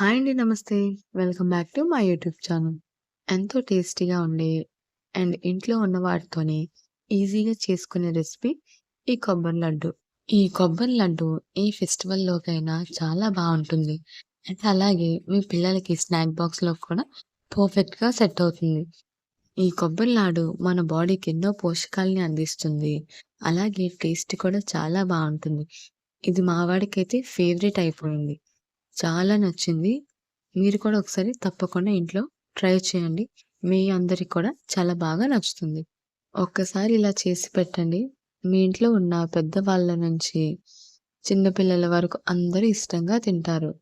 Hi అండి. నమస్తే. Welcome back to my YouTube channel. ఎంతో టేస్టీగా ఉండే అండ్ ఇంట్లో ఉన్న వాటితోనే ఈజీగా చేసుకునే రెసిపీ ఈ కొబ్బరి లడ్డు. ఈ కొబ్బరి లడ్డు ఏ ఫెస్టివల్‌లోకైనా చాలా బాగుంటుంది అండ్ అలాగే మీ పిల్లలకి స్నాక్ బాక్స్‌లో కూడా పర్ఫెక్ట్‌గా సెట్ అవుతుంది. ఈ కొబ్బరి లాడు మన బాడీకి ఎన్నో పోషకాలని అందిస్తుంది. అలాగే టేస్ట్ కూడా చాలా బాగుంటుంది ఇది మా వాడికైతే ఫేవరెట్ అయిపోయింది. చాలా నచ్చింది. మీరు కూడా ఒకసారి తప్పకుండా ఇంట్లో ట్రై చేయండి. మీ అందరికి కూడా చాలా బాగా నచ్చుతుంది. ఒక్కసారి ఇలా చేసి పెట్టండి. మీ ఇంట్లో ఉన్న పెద్దవాళ్ళ నుంచి చిన్నపిల్లల వరకు అందరూ ఇష్టంగా తింటారు.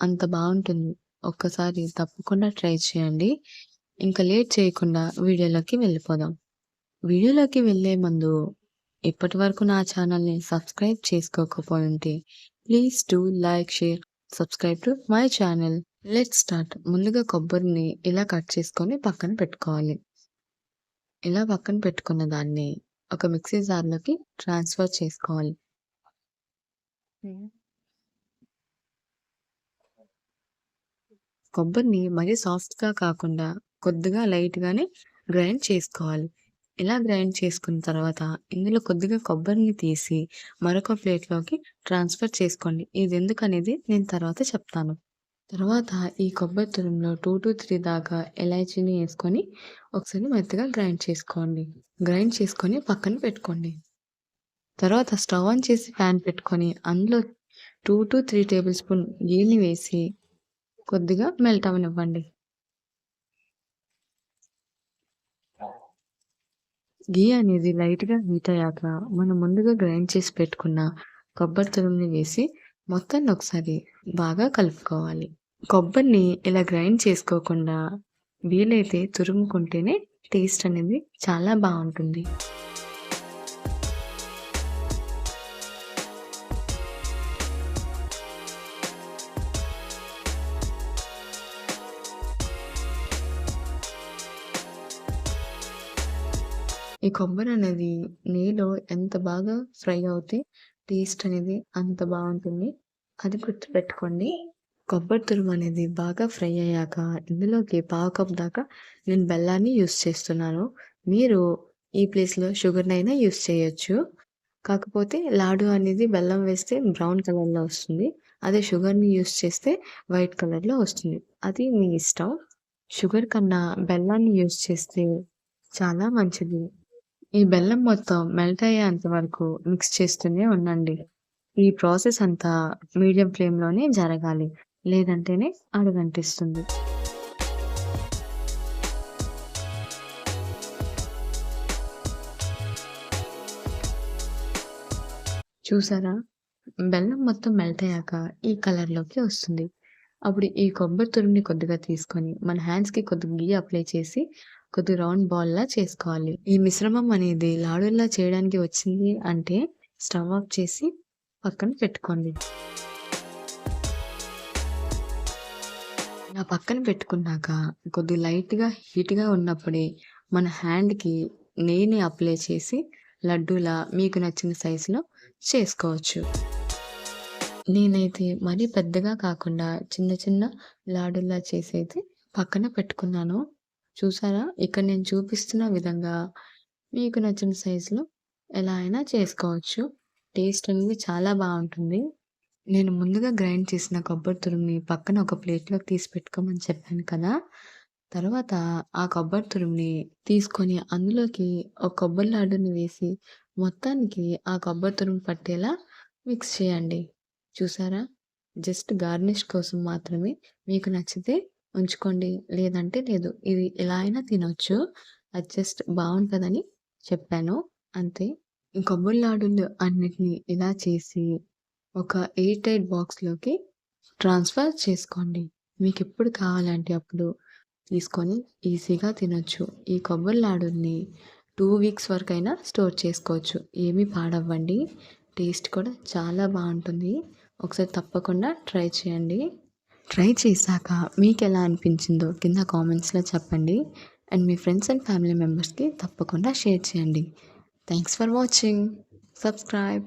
అంత బాగుంటుంది ఒక్కసారి తప్పకుండా ట్రై చేయండి. ఇంకా లేట్ చేయకుండా వీడియోలోకి వెళ్ళిపోదాం. వీడియోలోకి వెళ్ళే ముందు ఇప్పటి వరకు నా ఛానల్‌ని subscribe చేసుకోకపోయుంటే please do like, share, subscribe to my channel. Let start. ముందుగా కొబ్బరిని ఇలా కట్ చేసుకొని పక్కన పెట్టుకోవాలి. ఇలా పక్కన పెట్టుకున్న దాన్ని ఒక మిక్సీ జార్‌లోకి ట్రాన్స్‌ఫర్ చేసుకోవాలి. కొబ్బరిని మరీ సాఫ్ట్‌గా కాకుండా కొద్దిగా లైట్‌గానే గ్రైండ్ చేసుకోవాలి. ఇలా గ్రైండ్ చేసుకున్న తర్వాత ఇందులో కొద్దిగా కొబ్బరిని తీసి మరొక ప్లేట్‌లోకి ట్రాన్స్‌ఫర్ చేసుకోండి. ఇది ఎందుకనేది నేను తర్వాత చెప్తాను. తర్వాత ఈ కొబ్బరి తురుములో 2-3 దాకా ఇలాచీని వేసుకొని ఒకసారి మెత్తగా గ్రైండ్ చేసుకోండి. గ్రైండ్ చేసుకొని పక్కన పెట్టుకోండి. తర్వాత స్టవ్ ఆన్ చేసి ప్యాన్ పెట్టుకొని అందులో 2-3 టేబుల్ స్పూన్ గీని వేసి కొద్దిగా మెల్ట్ అవనివ్వండి ఘీ అనేది లైట్‌గా హీట్ అయ్యాక మనం ముందుగా గ్రైండ్ చేసి పెట్టుకున్న కొబ్బరి తురుముని వేసి మొత్తాన్ని ఒకసారి బాగా కలుపుకోవాలి. కొబ్బరిని ఇలా గ్రైండ్ చేసుకోకుండా వీలైతే తురుముకుంటేనే టేస్ట్ అనేది చాలా బాగుంటుంది ఈ కొబ్బరి అనేది నెయ్యిలో ఎంత బాగా ఫ్రై అవుతే టేస్ట్ అనేది అంత బాగుంటుంది అది గుర్తుపెట్టుకోండి. కొబ్బరి తురుము అనేది బాగా ఫ్రై అయ్యాక ఇందులోకి పావు కప్ దాకా నేను బెల్లాన్ని యూజ్ చేస్తున్నాను. మీరు ఈ ప్లేస్‌లో షుగర్‌నైనా యూస్ చేయొచ్చు. కాకపోతే లాడు అనేది బెల్లం వేస్తే బ్రౌన్ కలర్‌లో వస్తుంది. అదే షుగర్‌ని యూజ్ చేస్తే వైట్ కలర్‌లో వస్తుంది. అది మీ ఇష్టం. షుగర్ కన్నా బెల్లాన్ని యూస్ చేస్తే చాలా మంచిది. ఈ బెల్లం మొత్తం మెల్ట్ అయ్యేంత వరకు మిక్స్ చేస్తూనే ఉండండి. ఈ ప్రాసెస్ అంతా మీడియం ఫ్లేమ్‌లోనే జరగాలి. లేదంటేనే అడుగంటిస్తుంది. చూసారా? బెల్లం మొత్తం మెల్ట్ అయ్యాక ఈ కలర్‌లోకి వస్తుంది. అప్పుడు ఈ కొబ్బరి తురుముని కొద్దిగా తీసుకొని మన హ్యాండ్స్‌కి కొద్దిగా ఘీ అప్లై చేసి కొద్దిగా రౌండ్ బాల్‌లా చేసుకోవాలి. ఈ మిశ్రమం అనేది లాడుల్లా చేయడానికి వచ్చింది అంటే స్టవ్ ఆఫ్ చేసి పక్కన పెట్టుకోండి. ఇలా పక్కన పెట్టుకున్నాక కొద్దిగా లైట్‌గా హీట్‌గా ఉన్నప్పుడే మన హ్యాండ్‌కి నెయ్యిని అప్లై చేసి లడ్డూలా మీకు నచ్చిన సైజులో చేసుకోవచ్చు. నేనైతే మరీ పెద్దగా కాకుండా చిన్న చిన్న లాడుల్లా చేసైతే పక్కన పెట్టుకున్నాను. చూసారా? ఇక్కడ నేను చూపిస్తున్న విధంగా మీకు నచ్చిన సైజులో ఎలా అయినా చేసుకోవచ్చు. టేస్ట్ అనేది చాలా బాగుంటుంది నేను ముందుగా గ్రైండ్ చేసిన కొబ్బరి తురుముని పక్కన ఒక ప్లేట్‌లోకి తీసి పెట్టుకోమని చెప్పాను కదా! తర్వాత ఆ కొబ్బరి తురుముని తీసుకొని అందులోకి ఒక కొబ్బరి లాడుని వేసి మొత్తానికి ఆ కొబ్బరి తురుము పట్టేలా మిక్స్ చేయండి. చూసారా? జస్ట్ గార్నిష్ కోసం మాత్రమే మీకు నచ్చితే ఉంచుకోండి. లేదంటే లేదు. ఇది ఎలా అయినా తినొచ్చు. అది జస్ట్ బాగుంటుందని చెప్పాను. అంతే. ఈ కొబ్బరి లాడులు అన్నిటిని ఇలా చేసి ఒక ఎయిట్ ఎయిట్ బాక్స్‌లోకి ట్రాన్స్‌ఫర్ చేసుకోండి. మీకు ఎప్పుడు కావాలంటే అప్పుడు తీసుకొని ఈజీగా తినొచ్చు. ఈ కొబ్బరి లాడుల్ని టూ వీక్స్ అయినా స్టోర్ చేసుకోవచ్చు. ఏమీ పాడవ్వండి. టేస్ట్ కూడా చాలా బాగుంటుంది ఒకసారి తప్పకుండా ట్రై చేయండి. ట్రై చేశాక మీకు ఎలా అనిపించిందో కింద కామెంట్స్‌లో చెప్పండి. అండ్ మీ ఫ్రెండ్స్ అండ్ ఫ్యామిలీ మెంబర్స్‌కి తప్పకుండా షేర్ చేయండి. Thanks for watching. సబ్స్క్రైబ్.